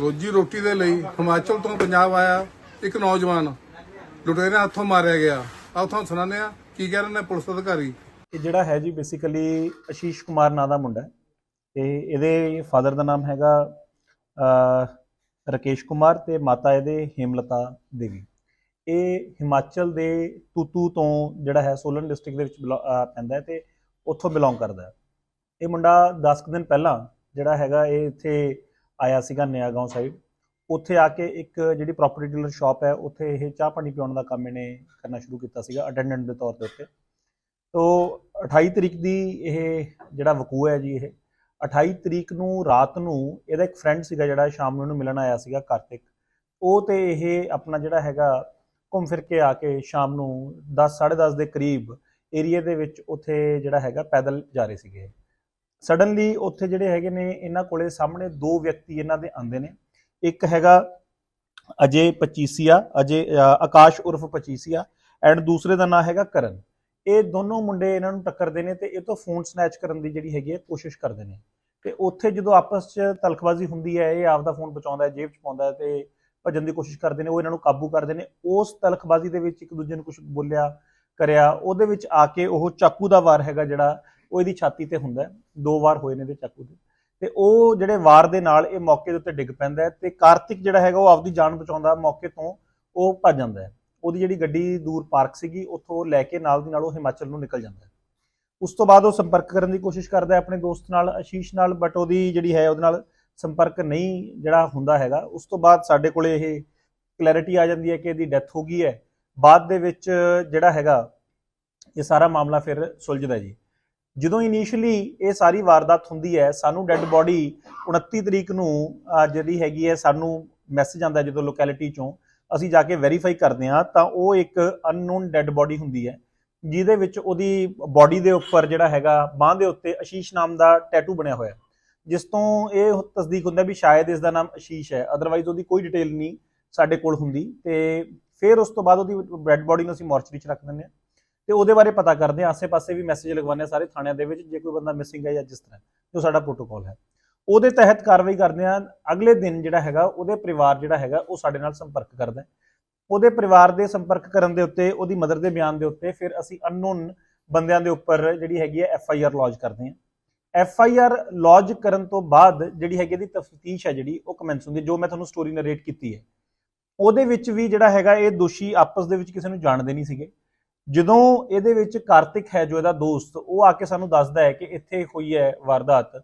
ਰੋਜੀ ਰੋਟੀ ਦੇ ਲਈ ਹਿਮਾਚਲ ਤੋਂ ਪੰਜਾਬ ਆਇਆ ਇੱਕ ਨੌਜਵਾਨ। ਲੁਟੇਰਿਆਂ ਹੱਥੋਂ ਮਾਰਿਆ ਗਿਆ। ਆਹ ਤੁਹਾਨੂੰ ਸੁਣਾਉਂਦੇ ਆ ਕੀ ਕਹਿ ਰਹੇ ਨੇ ਪੁਲਿਸ ਅਧਿਕਾਰੀ। ਇਹ ਜਿਹੜਾ ਹੈ ਜੀ ਬੇਸਿਕਲੀ ਅਸ਼ੀਸ਼ ਕੁਮਾਰ ਨਾਂ ਦਾ ਮੁੰਡਾ ਹੈ। ਤੇ ਇਹਦੇ ਫਾਦਰ ਦਾ ਨਾਮ ਹੈਗਾ ਅਹ, ਰਕੇਸ਼ ਕੁਮਾਰ ਤੇ ਮਾਤਾ ਇਹਦੇ ਹੇਮਲਤਾ ਦੇਵੀ। ਇਹ ਹਿਮਾਚਲ ਦੇ ਤੂਤੂ ਤੋਂ ਜਿਹੜਾ ਹੈ ਸੋਲਨ ਡਿਸਟ੍ਰਿਕਟ ਦੇ ਵਿੱਚ ਬਿਲੋ- ਪੈਂਦਾ ਹੈ ਤੇ ਉੱਥੋਂ ਬਿਲੋਂਗ ਕਰਦਾ ਹੈ। ਇਹ ਮੁੰਡਾ 10 ਕੁ ਦਿਨ ਪਹਿਲਾਂ ਜਿਹੜਾ ਹੈਗਾ ਇਹ ਇੱਥੇ ਆਇਆ ਸੀਗਾ ਨਿਆਗਾਉਂ ਸਾਈਡ ਉੱਥੇ ਆ ਕੇ ਇੱਕ ਜਿਹੜੀ ਪ੍ਰਾਪਰਟੀ ਡੀਲਰ ਸ਼ਾਪ ਹੈ, ਉੱਥੇ ਇਹ ਚਾਹ ਪਾਣੀ ਪਿਉਣ ਦਾ ਕੰਮ ਇਹਨੇ ਕਰਨਾ ਸ਼ੁਰੂ ਕੀਤਾ ਸੀਗਾ ਅਟੈਂਡੈਂਟ ਦੇ ਤੌਰ ਦੇ ਉੱਤੇ। ਤੋ 28 ਤਰੀਕ ਦੀ ਇਹ ਜਿਹੜਾ ਵਕੂ ਹੈ ਜੀ ਇਹ 28 ਤਰੀਕ ਨੂੰ ਰਾਤ ਨੂੰ ਇਹਦਾ ਇੱਕ ਫਰੈਂਡ ਸੀਗਾ ਜਿਹੜਾ ਸ਼ਾਮ ਨੂੰ ਇਹਨੂੰ ਮਿਲਣ ਆਇਆ ਸੀਗਾ ਕਾਰਤਿਕ। ਉਹ ਤੇ ਇਹ ਆਪਣਾ ਜਿਹੜਾ ਹੈਗਾ ਘੁੰਮ ਫਿਰ ਕੇ ਆ ਕੇ ਸ਼ਾਮ ਨੂੰ 10 10:30 ਦੇ ਕਰੀਬ ਏਰੀਆ ਦੇ ਵਿੱਚ ਉੱਥੇ ਜਿਹੜਾ ਹੈਗਾ ਪੈਦਲ ਜਾ ਰਹੇ ਸੀਗੇ। ਸਡਨਲੀ ਉੱਥੇ ਜਿਹੜੇ ਹੈਗੇ ਨੇ, ਇਹਨਾਂ ਕੋਲੇ ਸਾਹਮਣੇ ਦੋ ਵਿਅਕਤੀ ਇਹਨਾਂ ਦੇ ਆਉਂਦੇ ਨੇ। ਇੱਕ ਹੈਗਾ ਅਜੇ ਪਚੀਸੀਆ, ਅਜੇ ਆਕਾਸ਼ ਉਰਫ ਪਚੀਸੀਆ ਐਂਡ ਦੂਸਰੇ ਦਾ ਨਾਮ ਹੈਗਾ ਕਰਨ। ਇਹ ਦੋਨੋਂ ਮੁੰਡੇ ਇਹਨਾਂ ਨੂੰ ਟੱਕਰਦੇ ਨੇ ਤੇ ਇਹ ਤੋਂ ਫੋਨ ਸਨੈਚ ਕਰਨ ਦੀ ਜਿਹੜੀ ਹੈਗੀ ਹੈ, ਕੋਸ਼ਿਸ਼ ਕਰਦੇ ਨੇ। ਤੇ ਉੱਥੇ ਜਦੋਂ ਆਪਸ 'ਚ ਤਲਖਬਾਜ਼ੀ ਹੁੰਦੀ ਹੈ, ਇਹ ਆਪਦਾ ਫੋਨ ਬਚਾਉਂਦਾ ਹੈ, ਜੇਬ 'ਚ ਪਾਉਂਦਾ ਹੈ ਤੇ ਭੱਜਣ ਦੀ ਕੋਸ਼ਿਸ਼ ਕਰਦੇ ਨੇ, ਉਹ ਇਹਨਾਂ ਨੂੰ ਕਾਬੂ ਕਰਦੇ ਨੇ। ਉਸ ਤਲਖਬਾਜ਼ੀ ਦੇ ਵਿੱਚ ਇੱਕ ਦੂਜੇ ਨੂੰ ਕੁਝ ਬੋਲਿਆ, ਕਰਿਆ, ਉਹਦੇ ਵਿੱਚ ਆ ਕੇ ਉਹ ਚਾਕੂ ਦਾ ਵਾਰ ਹੈਗਾ ਜਿਹੜਾ ਉਹ ਇਹਦੀ ਛਾਤੀ ਤੇ ਹੁੰਦਾ ਦੋ ਵਾਰ ਹੋਏ ਨੇ ਇਹਦੇ ਚਾਕੂ ਦੇ। ਤੇ ਉਹ ਜਿਹੜੇ ਵਾਰ ਦੇ ਨਾਲ ਇਹ ਮੌਕੇ ਦੇ ਉੱਤੇ ਡਿੱਗ ਪੈਂਦਾ ਹੈ ਤੇ ਕਾਰਤਿਕ ਜਿਹੜਾ ਹੈਗਾ ਉਹ ਆਪਦੀ ਜਾਨ ਬਚਾਉਂਦਾ ਮੌਕੇ ਤੋਂ ਉਹ ਭੱਜ ਜਾਂਦਾ ਹੈ। ਉਹਦੀ ਜਿਹੜੀ ਗੱਡੀ ਦੂਰ ਪਾਰਕ ਸੀਗੀ, ਉੱਥੋਂ ਲੈ ਕੇ ਨਾਲ ਦੀ ਨਾਲ ਉਹ ਹਿਮਾਚਲ ਨੂੰ ਨਿਕਲ ਜਾਂਦਾ ਹੈ। ਉਸ ਤੋਂ ਬਾਅਦ ਉਹ ਸੰਪਰਕ ਕਰਨ ਦੀ ਕੋਸ਼ਿਸ਼ ਕਰਦਾ ਹੈ ਆਪਣੇ ਦੋਸਤ ਨਾਲ ਆਸ਼ੀਸ਼ ਨਾਲ ਬਟ ਉਹਦੀ ਜਿਹੜੀ ਹੈ ਉਹਦੇ ਨਾਲ ਸੰਪਰਕ ਨਹੀਂ ਜਿਹੜਾ ਹੁੰਦਾ ਹੈਗਾ। ਉਸ ਤੋਂ ਬਾਅਦ ਸਾਡੇ ਕੋਲੇ ਇਹ ਕਲੈਰਿਟੀ ਆ ਜਾਂਦੀ ਹੈ ਕਿ ਇਹਦੀ ਡੈਥ ਹੋ ਗਈ ਹੈ। ਬਾਅਦ ਦੇ ਵਿੱਚ ਜਿਹੜਾ ਹੈਗਾ ਇਹ ਸਾਰਾ ਮਾਮਲਾ ਫਿਰ ਸੁਲਝਦਾ ਜੀ। ਜਦੋਂ ਇਨੀਸ਼ੀਅਲੀ ਇਹ ਸਾਰੀ ਵਾਰਦਾਤ ਹੁੰਦੀ ਹੈ, ਸਾਨੂੰ ਡੈੱਡ ਬੋਡੀ 29 ਤਰੀਕ ਨੂੰ ਜਿਹੜੀ ਹੈਗੀ ਹੈ, ਸਾਨੂੰ ਮੈਸੇਜ ਆਉਂਦਾ ਜਦੋਂ ਲੋਕੈਲਿਟੀ ਚੋਂ, ਅਸੀਂ ਜਾ ਕੇ ਵੈਰੀਫਾਈ ਕਰਦੇ ਹਾਂ, ਤਾਂ ਉਹ ਇੱਕ ਅਨਨੋਨ ਡੈੱਡ ਬੋਡੀ ਹੁੰਦੀ ਹੈ, ਜਿਹਦੇ ਵਿੱਚ ਉਹਦੀ ਬਾਡੀ ਦੇ ਉੱਪਰ ਜਿਹੜਾ ਹੈਗਾ, ਬਾਹ ਦੇ ਉੱਤੇ ਅਸ਼ੀਸ਼ ਨਾਮ ਦਾ ਟੈਟੂ ਬਣਿਆ ਹੋਇਆ ਜਿਸ ਤੋਂ ਇਹ ਤਸਦੀਕ ਹੁੰਦਾ ਵੀ ਸ਼ਾਇਦ ਇਸ ਦਾ ਨਾਮ ਆਸ਼ੀਸ਼ ਹੈ ਅਦਰਵਾਈਜ਼ ਉਹਦੀ ਕੋਈ ਡਿਟੇਲ ਨਹੀਂ ਸਾਡੇ ਕੋਲ ਹੁੰਦੀ, ਤੇ ਫਿਰ ਉਸ ਤੋਂ ਬਾਅਦ ਉਹਦੀ ਡੈੱਡ ਬੋਡੀ ਨੂੰ ਅਸੀਂ ਮੋਰਚਰੀ 'ਚ ਰੱਖ ਦਿੰਦੇ ਹਾਂ। ਤੇ ਉਹਦੇ ਬਾਰੇ ਪਤਾ ਕਰਦੇ ਹਾਂ। ਆਸੇ-ਪਾਸੇ ਵੀ ਮੈਸੇਜ ਲਗਵਾਉਂਦੇ ਹਾਂ ਸਾਰੇ ਥਾਣਿਆਂ ਦੇ ਵਿੱਚ ਜੇ ਕੋਈ ਬੰਦਾ ਮਿਸਿੰਗ ਹੈ ਜਾਂ ਜਿਸ ਤਰ੍ਹਾਂ ਜੋ ਸਾਡਾ ਪ੍ਰੋਟੋਕਾਲ ਹੈ। ਉਹਦੇ ਤਹਿਤ ਕਾਰਵਾਈ ਕਰਦੇ ਹਾਂ। ਅਗਲੇ ਦਿਨ ਜਿਹੜਾ ਹੈਗਾ ਉਹਦੇ ਪਰਿਵਾਰ ਜਿਹੜਾ ਹੈਗਾ ਉਹ ਸਾਡੇ ਨਾਲ ਸੰਪਰਕ ਕਰਦਾ ਉਹਦੇ ਪਰਿਵਾਰ ਦੇ ਸੰਪਰਕ ਕਰਨ ਦੇ ਉੱਤੇ ਉਹਦੀ ਮਦਰ ਦੇ ਬਿਆਨ ਦੇ ਉੱਤੇ ਫਿਰ ਅਸੀਂ ਅਨਨੋਨ ਬੰਦਿਆਂ ਦੇ ਉੱਪਰ ਜਿਹੜੀ ਹੈਗੀ ਹੈ ਐਫ ਆਈ ਆਰ ਲੌਜ ਕਰਦੇ ਹਾਂ। ਐਫ ਆਈ ਆਰ ਲੌਜ ਕਰਨ ਤੋਂ ਬਾਅਦ ਜਿਹੜੀ ਹੈਗੀ ਇਹਦੀ ਤਫਤੀਸ਼ ਹੈ ਜਿਹੜੀ ਉਹ ਕਮੈਂਸ ਹੁੰਦੀ ਹੈ, ਜੋ ਮੈਂ ਤੁਹਾਨੂੰ ਸਟੋਰੀ ਨਰੇਟ ਕੀਤੀ ਹੈ। ਉਹਦੇ ਵਿੱਚ ਵੀ ਜਿਹੜਾ ਹੈਗਾ ਇਹ ਦੋਸ਼ੀ ਆਪਸ ਦੇ ਵਿੱਚ ਕਿਸੇ ਨੂੰ ਜਾਣਦੇ ਨਹੀਂ ਸੀਗੇ। ਜਦੋਂ ਇਹਦੇ ਵਿੱਚ ਕਾਰਤਿਕ ਹੈ ਜੋ ਇਹਦਾ ਦੋਸਤ, ਉਹ ਆ ਕੇ ਸਾਨੂੰ ਦੱਸਦਾ ਹੈ ਕਿ ਇੱਥੇ ਹੋਈ ਹੈ ਵਾਰਦਾਤ।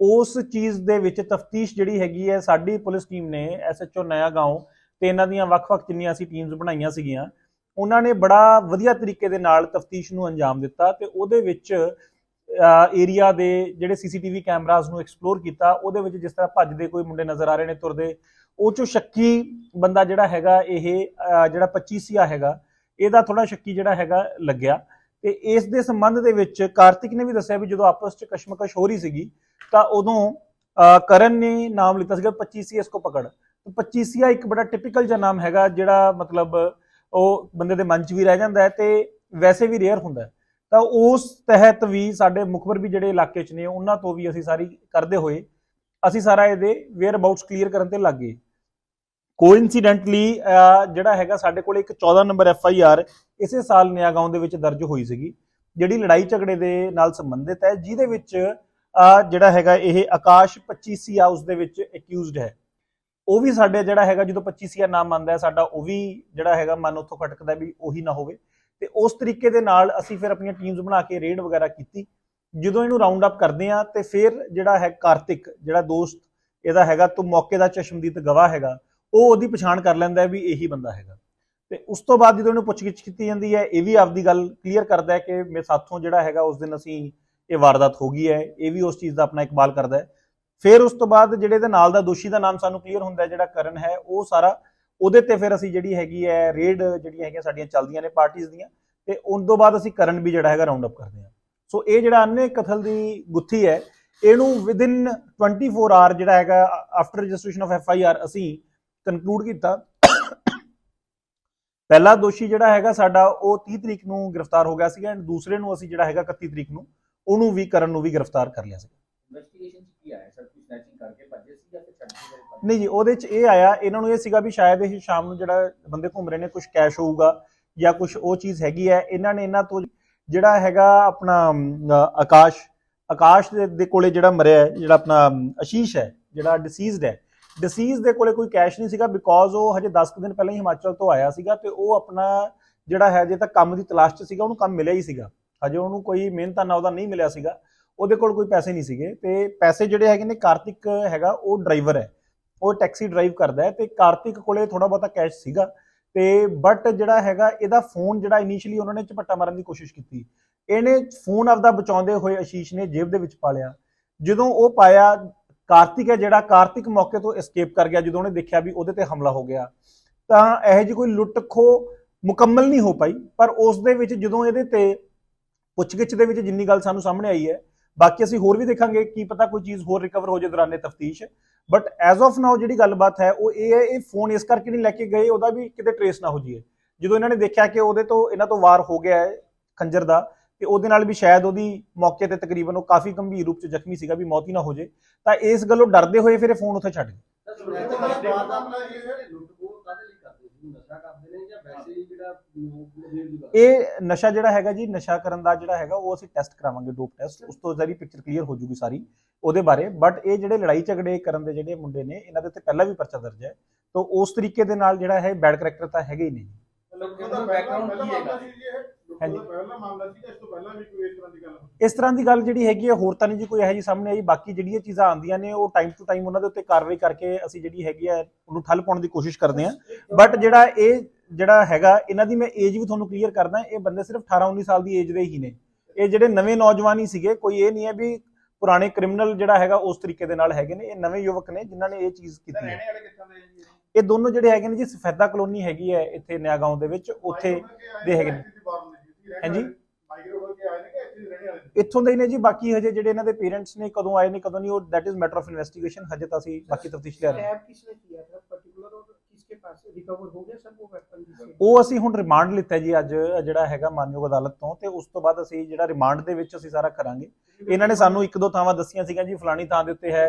ਉਸ ਚੀਜ਼ ਦੇ ਵਿੱਚ ਤਫਤੀਸ਼ ਜਿਹੜੀ ਹੈਗੀ ਹੈ, ਸਾਡੀ ਪੁਲਿਸ ਟੀਮ ਨੇ ਐਸਐਚਓ ਨਇਆ ਗਾਉਂ ਤੇ ਇਹਨਾਂ ਦੀਆਂ ਵੱਖ-ਵੱਖ ਜਿੰਨੀਆਂ ਅਸੀਂ ਟੀਮਸ ਬਣਾਈਆਂ ਸੀਗੀਆਂ, ਉਹਨਾਂ ਨੇ ਬੜਾ ਵਧੀਆ ਤਰੀਕੇ ਦੇ ਨਾਲ ਤਫਤੀਸ਼ ਨੂੰ ਅੰਜਾਮ ਦਿੱਤਾ ਤੇ ਉਹਦੇ ਵਿੱਚ ਏਰੀਆ ਦੇ ਜਿਹੜੇ ਸੀਸੀਟੀਵੀ ਕੈਮਰਾਜ਼ ਨੂੰ ਐਕਸਪਲੋਰ ਕੀਤਾ, ਉਹਦੇ ਵਿੱਚ ਜਿਸ ਤਰ੍ਹਾਂ ਭੱਜਦੇ ਕੋਈ ਮੁੰਡੇ ਨਜ਼ਰ ਆ ਰਹੇ ਨੇ ਤੁਰਦੇ, ਉਹ ਚੋਂ ਸ਼ੱਕੀ ਬੰਦਾ ਜਿਹੜਾ ਹੈਗਾ, ਇਹ ਜਿਹੜਾ 25 ਸੀਆ ਹੈਗਾ ਇਹਦਾ ਥੋੜਾ ਸ਼ੱਕੀ ਜਿਹੜਾ ਹੈਗਾ ਲੱਗਿਆ। ਤੇ ਇਸ ਦੇ ਸੰਬੰਧ ਦੇ ਵਿੱਚ ਕਾਰਤਿਕ ਨੇ ਵੀ ਦੱਸਿਆ ਵੀ ਜਦੋਂ ਆਪਸ ਚ ਕਸ਼ਮਕਸ਼ ਹੋ ਰਹੀ ਸੀਗੀ, ਤਾਂ ਉਦੋਂ ਕਰਨ ਨੇ ਨਾਮ ਲਿੱਤਾ ਸੀਗਾ 25 ਸੀ ਇਸ ਕੋ ਪਕੜ। ਤੇ 25 ਇੱਕ ਬੜਾ ਟਿਪੀਕਲ ਜਿਹਾ ਨਾਮ ਹੈਗਾ, ਜਿਹੜਾ ਮਤਲਬ ਉਹ ਬੰਦੇ ਦੇ ਮਨ ਚ ਵੀ ਰਹਿ ਜਾਂਦਾ ਹੈ ਤੇ ਵੈਸੇ ਵੀ ਰੇਅਰ ਹੁੰਦਾ ਤਾਂ ਉਸ ਤਹਿਤ ਵੀ ਸਾਡੇ ਮੁਖਬਰ ਵੀ ਜਿਹੜੇ ਇਲਾਕੇ ਚ ਨੇ, ਉਹਨਾਂ ਤੋਂ ਵੀ ਅਸੀਂ ਸਾਰੀ ਕਰਦੇ ਹੋਏ, ਅਸੀਂ ਸਾਰਾ ਇਹਦੇ ਵੇਅਰ ਅਬਾਊਟਸ ਕਲੀਅਰ ਕਰਨ ਤੇ ਲੱਗ ਕੋਇਨਸੀਡੈਂਟਲੀ ਜਿਹੜਾ ਹੈਗਾ ਸਾਡੇ ਕੋਲ ਇੱਕ 14 ਨੰਬਰ ਐਫ ਆਈ ਆਰ ਇਸੇ ਸਾਲ ਨਿਆਗਾਉਂ ਦੇ ਵਿੱਚ ਦਰਜ ਹੋਈ ਸੀਗੀ, ਜਿਹੜੀ ਲੜਾਈ ਝਗੜੇ ਦੇ ਨਾਲ ਸੰਬੰਧਿਤ ਹੈ, ਜਿਹਦੇ ਵਿੱਚ ਜਿਹੜਾ ਹੈਗਾ ਇਹ ਆਕਾਸ਼ 25 ਆ ਉਸ ਦੇ ਵਿੱਚ ਅਕਿਊਜ਼ਡ ਹੈ। ਉਹ ਵੀ ਸਾਡੇ ਜਿਹੜਾ ਹੈਗਾ ਜਦੋਂ 25 ਨਾਮ ਆਂਦਾ ਹੈ, ਸਾਡਾ ਉਹ ਵੀ ਜਿਹੜਾ ਹੈਗਾ ਮਨ ਉੱਥੋਂ ਖਟਕਦਾ ਵੀ ਉਹੀ ਨਾ ਹੋਵੇ। ਤੇ ਉਸ ਤਰੀਕੇ ਦੇ ਨਾਲ ਅਸੀਂ ਫਿਰ ਆਪਣੀਆਂ ਟੀਮਸ ਬਣਾ ਕੇ ਰੇਡ ਵਗੈਰਾ ਕੀਤੀ। ਜਦੋਂ ਇਹਨੂੰ ਰਾਉਂਡ ਅਪ ਕਰਦੇ ਆ ਤੇ ਫਿਰ ਜਿਹੜਾ ਹੈ ਕਾਰਤਿਕ, ਜਿਹੜਾ ਦੋਸਤ, ਇਹਦਾ ਹੈਗਾ ਤੂੰ ਮੌਕੇ ਦਾ ਚਸ਼ਮਦੀਦ ਗਵਾਹ ਹੈਗਾ ਉਹ ਉਹਦੀ ਪਛਾਣ ਕਰ ਲੈਂਦਾ ਵੀ ਇਹੀ ਬੰਦਾ ਹੈਗਾ। ਤੇ ਉਸ ਤੋਂ ਬਾਅਦ ਜਦੋਂ ਇਹਨੂੰ ਪੁੱਛਗਿੱਛ ਕੀਤੀ ਜਾਂਦੀ ਹੈ, ਇਹ ਵੀ ਆਪਦੀ ਗੱਲ ਕਲੀਅਰ ਕਰਦਾ ਹੈ ਕਿ ਮੇਰੇ ਸਾਥੋਂ ਜਿਹੜਾ ਹੈਗਾ ਉਸ ਦਿਨ ਅਸੀਂ ਇਹ ਵਾਰਦਾਤ ਹੋ ਗਈ ਹੈ, ਇਹ ਵੀ ਉਸ ਚੀਜ਼ ਦਾ ਆਪਣਾ ਇਕਬਾਲ ਕਰਦਾ ਹੈ। ਫਿਰ ਉਸ ਤੋਂ ਬਾਅਦ ਜਿਹੜੇ ਦੇ ਨਾਲ ਦਾ ਦੋਸ਼ੀ ਦਾ ਨਾਮ ਸਾਨੂੰ ਕਲੀਅਰ ਹੁੰਦਾ ਜਿਹੜਾ ਕਰਨ ਹੈ, ਉਹ ਸਾਰਾ ਉਹਦੇ ਤੇ ਫਿਰ ਅਸੀਂ ਜਿਹੜੀ ਹੈਗੀ ਹੈ ਰੇਡ ਜਿਹੜੀਆਂ ਹੈਗੀਆਂ ਸਾਡੀਆਂ ਚੱਲਦੀਆਂ ਨੇ ਪਾਰਟੀਆਂ ਦੀਆਂ, ਤੇ ਉਸ ਤੋਂ ਬਾਅਦ ਅਸੀਂ ਕਰਨ ਵੀ ਜਿਹੜਾ ਹੈਗਾ ਰਾਉਂਡ ਅਪ ਕਰਦੇ ਹਾਂ। ਸੋ ਇਹ ਜਿਹੜਾ ਅੰਨੇ ਕਤਲ ਦੀ ਗੁੱਥੀ ਹੈ, ਇਹਨੂੰ ਵਿਦਿਨ 24 ਆਰ ਜਿਹੜਾ ਹੈਗਾ after registration of F I R ਅਸੀਂ ਕਨਕਲੂਡ ਕੀਤਾ। ਪਹਿਲਾ ਦੋਸ਼ੀ ਜਿਹੜਾ ਹੈਗਾ ਸਾਡਾ ਉਹ 30 ਤਰੀਕ ਨੂੰ ਗ੍ਰਿਫਤਾਰ ਹੋ ਗਿਆ ਸੀਗਾ ਐਂਡ ਦੂਸਰੇ ਨੂੰ ਅਸੀਂ ਜਿਹੜਾ ਹੈਗਾ 31 ਤਰੀਕ ਨੂੰ ਉਹਨੂੰ ਵੀ ਕਰਨ ਨੂੰ ਵੀ ਗ੍ਰਿਫਤਾਰ ਕਰ ਲਿਆ ਸੀ ਇਨਵੈਸਟੀਗੇਸ਼ਨ ਚ ਕੀ ਆਇਆ ਸਰ? ਕੁਝ ਸਨੈਚਿੰਗ ਕਰਕੇ ਭੱਜੇ ਸੀ ਜਾਂ ਫਿਰ ਛੱਡ ਕੇ ਗਏ? ਭੱਜ ਨਹੀਂ ਜੀ ਉਹਦੇ ਚ ਇਹ ਆਇਆ ਇਹਨਾਂ ਨੂੰ ਇਹ ਸੀਗਾ ਵੀ ਸ਼ਾਇਦ ਇਹ ਸ਼ਾਮ ਨੂੰ ਜਿਹੜਾ ਬੰਦੇ ਘੁੰਮ ਰਹੇ ਨੇ ਕੁਝ ਕੈਸ਼ ਹੋਊਗਾ ਜਾਂ ਕੁਝ ਉਹ ਚੀਜ਼ ਹੈਗੀ ਹੈ। ਇਹਨਾਂ ਨੇ ਇਹਨਾਂ ਤੋਂ ਜਿਹੜਾ ਹੈਗਾ ਆਪਣਾ ਆਕਾਸ਼ ਆਕਾਸ਼ ਦੇ- ਕੋਲੇ ਜਿਹੜਾ ਮਰਿਆ ਹੈ, ਜਿਹੜਾ ਆਪਣਾ ਅਮ, ਆਸ਼ੀਸ਼ ਹੈ ਜਿਹੜਾ ਡਿਸੀਜ਼ਡ ਹੈ ਡਿਸੀਜ਼ ਦੇ ਕੋਲੇ ਕੋਈ ਕੈਸ਼ ਨਹੀਂ ਸੀਗਾ ਬਿਕੋਜ਼ ਉਹ ਹਜੇ 10 ਕੁ ਦਿਨ ਪਹਿਲਾਂ ਹੀ ਹਿਮਾਚਲ ਤੋਂ ਆਇਆ ਸੀਗਾ ਤੇ ਉਹ ਆਪਣਾ ਜਿਹੜਾ ਹੈ ਜੇ ਤਾਂ ਕੰਮ ਦੀ ਤਲਾਸ਼ 'ਚ ਸੀਗਾ, ਉਹਨੂੰ ਕੰਮ ਮਿਲਿਆ ਹੀ ਸੀਗਾ। ਹਜੇ ਉਹਨੂੰ ਕੋਈ ਮਿਹਨਤਾਨਾ ਉਹਦਾ ਨਹੀਂ ਮਿਲਿਆ ਸੀਗਾ। ਉਹਦੇ ਕੋਲ ਕੋਈ ਪੈਸੇ ਨਹੀਂ ਸੀਗੇ ਤੇ ਪੈਸੇ ਜਿਹੜੇ ਹੈਗੇ ਨੇ ਕਾਰਤਿਕ ਹੈਗਾ, ਉਹ ਡਰਾਈਵਰ ਹੈ। ਉਹ ਟੈਕਸੀ ਡਰਾਈਵ ਕਰਦਾ ਹੈ ਤੇ ਕਾਰਤਿਕ ਕੋਲੇ ਥੋੜਾ ਬਹੁਤਾ ਕੈਸ਼ ਸੀਗਾ ਤੇ ਬਟ ਜਿਹੜਾ ਹੈਗਾ, ਇਹਦਾ ਫੋਨ ਜਿਹੜਾ ਇਨੀਸ਼ੀਅਲੀ ਉਹਨਾਂ ਨੇ ਝਪੱਟਾ ਮਾਰਨ ਦੀ ਕੋਸ਼ਿਸ਼ ਕੀਤੀ। ਇਹਨੇ ਫੋਨ ਆਪਦਾ ਬਚਾਉਂਦੇ ਹੋਏ ਅਸ਼ੀਸ਼ ਨੇ ਜੇਬ ਦੇ ਵਿੱਚ ਪਾ ਲਿਆ। ਜਦੋਂ ਉਹ ਪਾਇਆ ਕਾਰਤਿਕ ਹੈ ਜਿਹੜਾ ਕਾਰਤਿਕ ਮੌਕੇ ਤੋਂ ਐਸਕੇਪ ਕਰ ਗਿਆ, ਜਦੋਂ ਉਹਨੇ ਦੇਖਿਆ ਵੀ ਉਹਦੇ ਤੇ ਹਮਲਾ ਹੋ ਗਿਆ। ਤਾਂ ਇਹੋ ਜਿਹੀ ਕੋਈ ਲੁੱਟ ਖੋ ਮੁਕੰਮਲ ਨਹੀਂ ਹੋ ਪਾਈ, ਪਰ ਉਸ ਦੇ ਵਿੱਚ ਜਦੋਂ ਇਹਦੇ ਤੇ ਪੁੱਛਗਿੱਛ ਦੇ ਵਿੱਚ ਜਿੰਨੀ ਗੱਲ ਸਾਨੂੰ ਸਾਹਮਣੇ ਆਈ ਹੈ, ਬਾਕੀ ਅਸੀਂ ਹੋਰ ਵੀ ਦੇਖਾਂਗੇ ਕੀ ਪਤਾ ਕੋਈ ਚੀਜ਼ ਹੋਰ ਰਿਕਵਰ ਹੋ ਜਾਏ ਦੌਰਾਨੇ ਤਫਤੀਸ਼। ਬਟ ਐਜ਼ ਆਫ ਨਾਓ ਜਿਹੜੀ ਗੱਲਬਾਤ ਹੈ, ਉਹ ਇਹ ਹੈ, ਇਹ ਫੋਨ ਇਸ ਕਰਕੇ ਨਹੀਂ ਲੈ ਕੇ ਗਏ, ਉਹਦਾ ਵੀ ਕਿਤੇ ਟਰੇਸ ਨਾ ਹੋ ਜਾਈਏ। ਜਦੋਂ ਇਹਨਾਂ ਨੇ ਦੇਖਿਆ ਕਿ ਉਹਦੇ ਤੋਂ, ਇਹਨਾਂ ਤੋਂ ਵਾਰ ਹੋ ਗਿਆ ਹੈ, ਖੰਜਰ ਦਾ ਤੇ ਉਹਦੇ ਨਾਲ ਵੀ ਸ਼ਾਇਦ ਉਹਦੀ ਮੌਕੇ ਤੇ ਤਕਰੀਬਨ ਉਹ ਕਾਫੀ ਗੰਭੀਰ ਰੂਪ ਚ ਜ਼ਖਮੀ ਸੀਗਾ ਵੀ ਮੌਤ ਹੀ ਨਾ ਹੋ ਜੇ ਤਾਂ ਇਸ ਗੱਲੋਂ ਡਰਦੇ ਹੋਏ ਫਿਰ ਇਹ ਫੋਨ ਉੱਥੇ ਛੱਡ ਗਏ। ਲੁੱਟ ਖੋਹ ਕਾਹਦੇ ਲਈ ਕਰਦੇ ਸੀ ਨਸ਼ਾ ਕਰਦੇ ਨੇ ਜਾਂ ਵੈਸੇ ਹੀ ਜਿਹੜਾ ਮੁੰਡੇ ਦੀ ਗੱਲ ਇਹ ਨਸ਼ਾ ਜਿਹੜਾ ਹੈਗਾ ਜੀ ਨਸ਼ਾ ਕਰਨ ਦਾ ਜਿਹੜਾ ਹੈਗਾ ਉਹ ਅਸੀਂ ਟੈਸਟ ਕਰਾਵਾਂਗੇ ਡੋਪ ਟੈਸਟ ਉਸ ਤੋਂ ਸਾਰੀ ਪਿਕਚਰ ਕਲੀਅਰ ਹੋ ਜੂਗੀ ਸਾਰੀ ਉਹਦੇ ਬਾਰੇ। ਬਟ ਇਹ ਜਿਹੜੇ ਲੜਾਈ ਝਗੜੇ ਕਰਨ ਦੇ ਜਿਹੜੇ ਮੁੰਡੇ ਨੇ ਇਹਨਾਂ ਦੇ ਉੱਤੇ ਪਹਿਲਾਂ ਵੀ ਪਰਚਾ ਦਰਜ ਹੈ ਤਾਂ ਉਸ ਤਰੀਕੇ ਦੇ ਨਾਲ ਜਿਹੜਾ ਹੈ ਬੈਡ ਕਰੈਕਟਰ ਤਾਂ ਹੈਗੇ ਹੀ ਨਹੀਂ ਉਹਦਾ background ਕੀ ਹੈਗਾ? ਹਾਂਜੀ। ਪਹਿਲਾ ਮਾਮਲਾ ਸੀ ਇਸ ਤੋਂ ਪਹਿਲਾਂ ਵੀ ਕੋਈ ਇਸ ਤਰ੍ਹਾਂ ਦੀ ਗੱਲ ਹੋਈ? ਇਸ ਤਰ੍ਹਾਂ ਦੀ ਗੱਲ ਜਿਹੜੀ ਹੈਗੀ ਹੈ ਹੋਰ ਤਾਂ ਨਹੀਂ ਜੀ ਕੋਈ ਇਹੋ ਜੀ ਸਾਹਮਣੇ ਆਈ। ਬਾਕੀ ਜਿਹੜੀਆਂ ਚੀਜ਼ਾਂ ਆਉਂਦੀਆਂ ਨੇ ਉਹ ਟਾਈਮ ਟੂ ਟਾਈਮ ਉਹਨਾਂ ਦੇ ਉੱਤੇ ਕਾਰਵਾਈ ਕਰਕੇ ਅਸੀਂ ਜਿਹੜੀ ਹੈਗੀ ਹੈ ਉਹਨੂੰ ਠੱਲ ਪਾਉਣ ਦੀ ਕੋਸ਼ਿਸ਼ ਕਰਦੇ ਹਾਂ। ਬਟ ਜਿਹੜਾ ਇਹ ਜਿਹੜਾ ਹੈਗਾ ਇਹਨਾਂ ਦੀ ਮੈਂ ਏਜ ਵੀ ਤੁਹਾਨੂੰ ਕਲੀਅਰ ਕਰਦਾ ਇਹ ਬੰਦੇ ਸਿਰਫ 18 19 ਸਾਲ ਦੀ ਏਜ ਦੇ ਹੀ ਨੇ। ਇਹ ਜਿਹੜੇ ਨਵੇਂ ਨੌਜਵਾਨ ਹੀ ਸੀਗੇ ਕੋਈ ਇਹ ਨਹੀਂ ਹੈ ਵੀ ਪੁਰਾਣੇ ਕ੍ਰਿਮੀਨਲ ਜਿਹੜਾ ਹੈਗਾ ਉਸ ਤਰੀਕੇ ਦੇ ਨਾਲ ਹੈਗੇ ਨੇ। ਇਹ ਨਵੇਂ ਯੁਵਕ ਨੇ ਜਿਨ੍ਹਾਂ ਨੇ ਇਹ ਚੀਜ਼ ਕੀਤੀ ਹੈ। ਇਹ ਦੋਨੋਂ ਜਿਹੜੇ ਹੈਗੇ ਨੇ ਜੀ ਸਫੈਦਾ ਕਲੋਨੀ ਹੈਗੀ ਹੈ ਇੱਥੇ ਨਿਆ ਗਾਉਂ ਦੇ ਵਿੱਚ ਉੱਥੇ ਦੇ ਹੈਗੇ ਨੇ। ਹਾਂਜੀ? ਇੱਥੋਂ ਦੇ ਨੇ ਜੀ ਬਾਕੀ ਹਜੇ ਜਿਹੜੇ ਇਹਨਾਂ ਦੇ ਪੇਰੈਂਟਸ ਨੇ ਕਦੋਂ ਆਏ ਨੇ ਕਦੋਂ ਨਹੀਂ ਉਹ that is matter of investigation ਹਜੇ ਤਾਂ ਅਸੀਂ ਬਾਕੀ ਤਫਤੀਸ਼ ਲੈ ਰਹੇ ਹਾਂ। ਉਹ ਅਸੀਂ ਹੁਣ ਰਿਮਾਂਡ ਲਿੱਤਾ ਜੀ ਅੱਜ ਜਿਹੜਾ ਹੈਗਾ ਮਾਨਯੋਗ ਅਦਾਲਤ ਤੋਂ ਤੇ ਉਸ ਤੋਂ ਬਾਅਦ ਅਸੀਂ ਜਿਹੜਾ ਰਿਮਾਂਡ ਦੇ ਵਿੱਚ ਅਸੀਂ ਸਾਰਾ ਕਰਾਂਗੇ। ਇਹਨਾਂ ਨੇ ਸਾਨੂੰ ਇੱਕ ਦੋ ਥਾਵਾਂ ਦੱਸੀਆਂ ਸੀਗਾ ਜੀ ਫਲਾਣੀ ਥਾਂ ਦੇ ਉੱਤੇ ਹੈ।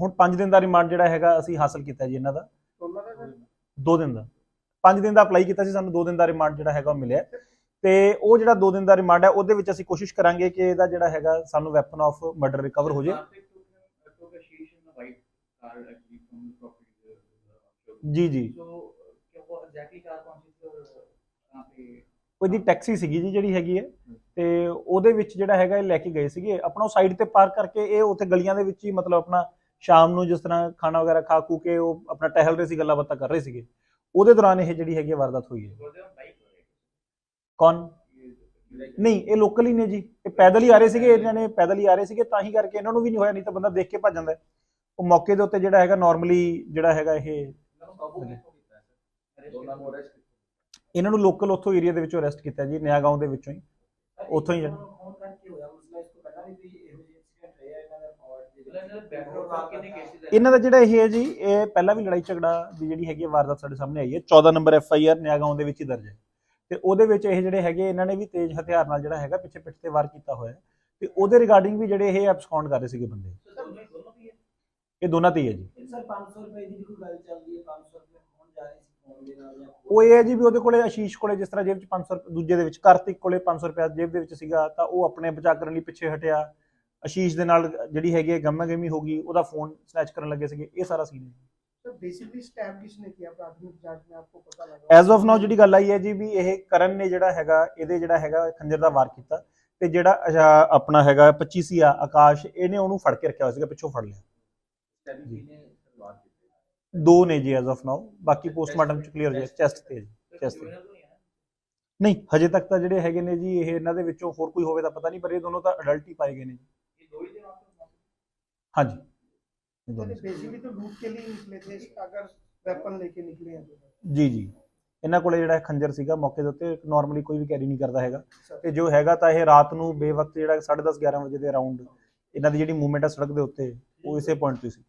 ਹੁਣ 5 ਦਿਨ ਦਾ ਰਿਮਾਂਡ ਜਿਹੜਾ ਹੈਗਾ ਅਸੀਂ ਹਾਸਲ ਕੀਤਾ ਜੀ ਇਹਨਾਂ ਦਾ। ਦੋ ਦਿਨ ਦਾ। ਪੰਜ ਦਿਨ ਦਾ ਅਪਲਾਈ ਕੀਤਾ ਸੀ, ਸਾਨੂੰ 2 ਦਿਨ ਦਾ ਰਿਮਾਂਡ ਜਿਹੜਾ ਹੈਗਾ ਉਹ ਮਿਲਿਆ। ਤੇ ਉਹ ਜਿਹੜਾ 2 ਦਿਨ ਦਾ ਰਿਮਾਂਡ ਹੈ, ਉਹਦੇ ਵਿੱਚ ਅਸੀਂ ਕੋਸ਼ਿਸ਼ ਕਰਾਂਗੇ ਕਿ ਇਹਦਾ ਜਿਹੜਾ ਹੈਗਾ ਸਾਨੂੰ ਵੈਪਨ ਆਫ ਮਰਡਰ ਰਿਕਵਰ ਹੋ ਜੇ। ਜੀ ਜੀ। ਉਹਦੀ ਟੈਕਸੀ ਸੀਗੀ ਜੀ ਜਿਹੜੀ ਹੈਗੀ ਹੈ, ਤੇ ਉਹਦੇ ਵਿੱਚ ਜਿਹੜਾ ਹੈਗਾ ਇਹ ਲੈ ਕੇ ਗਏ ਸੀਗੇ। ਆਪਣਾ ਉਹ ਸਾਈਡ ਤੇ ਪਾਰਕ ਕਰਕੇ ਇਹ ਉੱਥੇ ਗਲੀਆਂ ਦੇ ਵਿੱਚ ਹੀ ਮਤਲਬ ਆਪਣਾ ਸ਼ਾਮ ਨੂੰ ਜਿਸ ਤਰ੍ਹਾਂ ਖਾਣਾ ਵਗੈਰਾ ਖਾ ਖੂ ਕੇ ਉਹ ਆਪਣਾ ਟਹਿਲ ਰਹੇ ਸੀ, ਗੱਲਾਂ ਬਾਤਾਂ ਕਰ ਰਹੇ ਸੀਗੇ। ਉਹਦੇ ਦੌਰਾਨ ਇਹ ਜਿਹੜੀ ਹੈਗੀ ਵਾਰਦਾਤ ਹੋਈ ਹੈ। ਕੌਣ? ਨਹੀਂ, ਇਹ ਲੋਕਲ ਹੀ ਨੇ ਜੀ। ਇਹ ਪੈਦਲ ਹੀ ਆ ਰਹੇ ਸੀਗੇ, ਇਹਨਾਂ ਨੇ ਪੈਦਲ ਹੀ ਆ ਰਹੇ ਸੀਗੇ, ਤਾਂ ਹੀ ਕਰਕੇ ਇਹਨਾਂ ਨੂੰ ਵੀ ਨਹੀਂ ਹੋਇਆ, ਨਹੀਂ ਤਾਂ ਬੰਦਾ ਦੇਖ ਕੇ ਭੱਜ ਜਾਂਦਾ ਉਹ ਮੌਕੇ ਦੇ ਉੱਤੇ ਜਿਹੜਾ ਹੈਗਾ ਨਾਰਮਲੀ ਜਿਹੜਾ ਹੈਗਾ ਇਹ ਇਹਨਾਂ ਨੂੰ ਲੋਕਲ ਉੱਥੋਂ ਏਰੀਆ ਦੇ ਵਿੱਚੋਂ ਅਰੈਸਟ ਕੀਤਾ ਜੀ ਨਿਆ ਗਾਉਂ ਦੇ ਵਿੱਚੋਂ ਹੀ। ਉੱਥੋਂ ਹੀ फोन ਇਹਨਾਂ ਦੇ ਜਿਹੜਾ ਇਹ ਹੈ ਜੀ ਇਹ ਪਹਿਲਾਂ ਵੀ ਲੜਾਈ ਝਗੜਾ ਦੀ ਜਿਹੜੀ ਹੈਗੀ ਹੈ ਵਾਰਦਾਤ ਸਾਡੇ ਸਾਹਮਣੇ ਆਈ ਹੈ। 14 ਨੰਬਰ ਐਫ ਆਈ ਆਰ ਨਿਆ ਗਾਉਂ ਦੇ ਵਿੱਚ ਹੀ ਦਰਜ ਹੈ। ਤੇ ਉਹਦੇ ਵਿੱਚ ਇਹ ਜਿਹੜੇ ਹੈਗੇ ਇਹਨਾਂ ਨੇ ਵੀ ਤੇਜ਼ ਹਥਿਆਰ ਨਾਲ ਜਿਹੜਾ ਹੈਗਾ ਪਿੱਛੇ ਪਿੱਛੇ ਤੇ ਵਾਰ ਕੀਤਾ ਹੋਇਆ ਤੇ ਉਹਦੇ ਰਿਗਾਰਡਿੰਗ ਵੀ ਜਿਹੜੇ ਇਹ ਐਬਸਕੌਂਡ ਕਰ ਰਹੇ ਸੀਗੇ ਬੰਦੇ। ਇਹ ਦੋਨਾਂ ਤੇ ਹੀ ਹੈ ਜੀ। ਸਰ 500 ਰੁਪਏ ਦੀ ਕੋਈ ਗੱਲ ਚੱਲਦੀ ਹੈ? 500 ਰੁਪਏ ਹੋਣ ਜਾ ਰਹੀ ਸੀ ਫੋਨ ਦੇ ਨਾਲ ਜਾਂ ਉਹ ਇਹ ਹੈ ਜੀ ਵੀ ਉਹਦੇ ਕੋਲੇ ਆਸ਼ੀਸ਼ ਕੋਲੇ ਜਿਸ ਤਰ੍ਹਾਂ ਜੇਬ 'ਚ 500 ਰੁਪਏ ਦੂਜੇ ਦੇ ਵਿੱਚ ਕਾਰਤਿਕ ਕੋਲੇ 500 ਰੁਪਏ ਜੇਬ ਦੇ ਵਿੱਚ ਸੀਗਾ ਤਾਂ ਉਹ ਆਪਣੇ ਬਚਾ ਕਰਨ ਲਈ ਪਿੱਛੇ ਹਟਿਆ। ਅਸ਼ੀਸ਼ ਦੇ ਨਾਲ ਜਿਹੜੀ ਹੈਗੀ ਹੈ ਗਮਨਾਗਮੀ ਹੋ ਗਈ ਉਹਦਾ ਫੋਨ ਸਨੈਚ ਕਰਨ ਲੱਗੇ ਸੀਗੇ ਇਹ ਸਾਰਾ ਸੀਨ ਹੈ ਸਰ ਬੇਸਿਕਲੀ ਸਟੈਪ ਕਿਸ ਨੇ ਕੀਤਾ? ਪ੍ਰਾਥਮਿਕ ਜਾਂਚ ਮੈਂ ਆਪਕੋ ਪਤਾ ਲੱਗਾ ਐਜ਼ ਆਫ ਨਾਓ ਜਿਹੜੀ ਗੱਲ ਆਈ ਹੈ ਜੀ ਵੀ ਇਹ ਕਰਨ ਨੇ ਜਿਹੜਾ ਹੈਗਾ ਇਹਦੇ ਜਿਹੜਾ ਹੈਗਾ ਖੰਜਰ ਦਾ ਵਾਰ ਕੀਤਾ ਤੇ ਜਿਹੜਾ ਆਪਣਾ ਹੈਗਾ 25 ਆ ਆਕਾਸ਼ ਇਹਨੇ ਉਹਨੂੰ ਫੜ ਕੇ ਰੱਖਿਆ ਸੀਗਾ ਪਿੱਛੋਂ ਫੜ ਲਿਆ। ਦੋ ਨੇ ਜੀ ਐਜ਼ ਆਫ ਨਾਓ ਬਾਕੀ ਪੋਸਟਮਾਰਟਮ ਚ ਕਲੀਅਰ ਜੇ ਚੈਸਟ ਤੇ ਚੈਸਟ ਤੇ ਨਹੀਂ ਹਜੇ ਤੱਕ ਤਾਂ ਜਿਹੜੇ ਹੈਗੇ ਨੇ ਜੀ ਇਹ ਇਹਨਾਂ ਦੇ ਵਿੱਚੋਂ ਹੋਰ ਕੋਈ ਹੋਵੇ ਤਾਂ ਪਤਾ ਨਹੀਂ ਪਰ ਇਹ ਦੋਨੋਂ ਤਾਂ ਅਡਲਟ ਹੀ ਪਾਏ ਗਏ ਨੇ ਜੀ। हाँ जी ਬੇਸਿਕਲੀ ਤਾਂ ਲੂਟ ਕੇ ਲਈ ਨਿਕਲੇ ਥੇ ਅਗਰ ਵੈਪਨ ਲੈ ਕੇ ਨਿਕਲੇ ਆ ਜੀ ਜੀ। ਇਹਨਾਂ ਕੋਲੇ ਜਿਹੜਾ ਖੰਜਰ ਸੀਗਾ ਮੌਕੇ ਦੇ ਉੱਤੇ ਨਾਰਮਲੀ ਕੋਈ ਵੀ ਕੈਰੀ ਨਹੀਂ ਕਰਦਾ ਹੈਗਾ। ਤੇ ਜੋ ਹੈਗਾ ਤਾਂ ਇਹ ਰਾਤ ਨੂੰ ਬੇਵਕਤ ਜਿਹੜਾ 10:30 11 ਵਜੇ ਦੇ ਅਰਾਊਂਡ ਇਹਨਾਂ ਦੀ ਜਿਹੜੀ ਮੂਵਮੈਂਟ ਆ ਸੜਕ ਦੇ ਉੱਤੇ ਉਹ ਇਸੇ ਪੁਆਇੰਟ ਤੇ ਸੀ।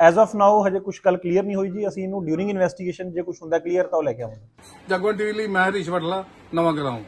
ਐਜ਼ ਆਫ ਨਾਓ ਹਜੇ ਕੁਝ ਕੱਲ ਕਲੀਅਰ ਨਹੀਂ ਹੋਈ ਜੀ। ਅਸੀਂ ਇਹਨੂੰ ਡਿਊਰਿੰਗ ਇਨਵੈਸਟੀਗੇਸ਼ਨ ਜੇ ਕੁਝ ਹੁੰਦਾ ਕਲੀਅਰ ਤਾਂ ਉਹ ਲੈ ਕੇ ਆਵਾਂਗੇ। ਜਗਵੰਤ ਟੀਵੀ ਲਈ ਮੈਂ ਹਰੀਸ਼ ਵਡਲਾ ਨਵਾਂ ਗਰਾਉਂ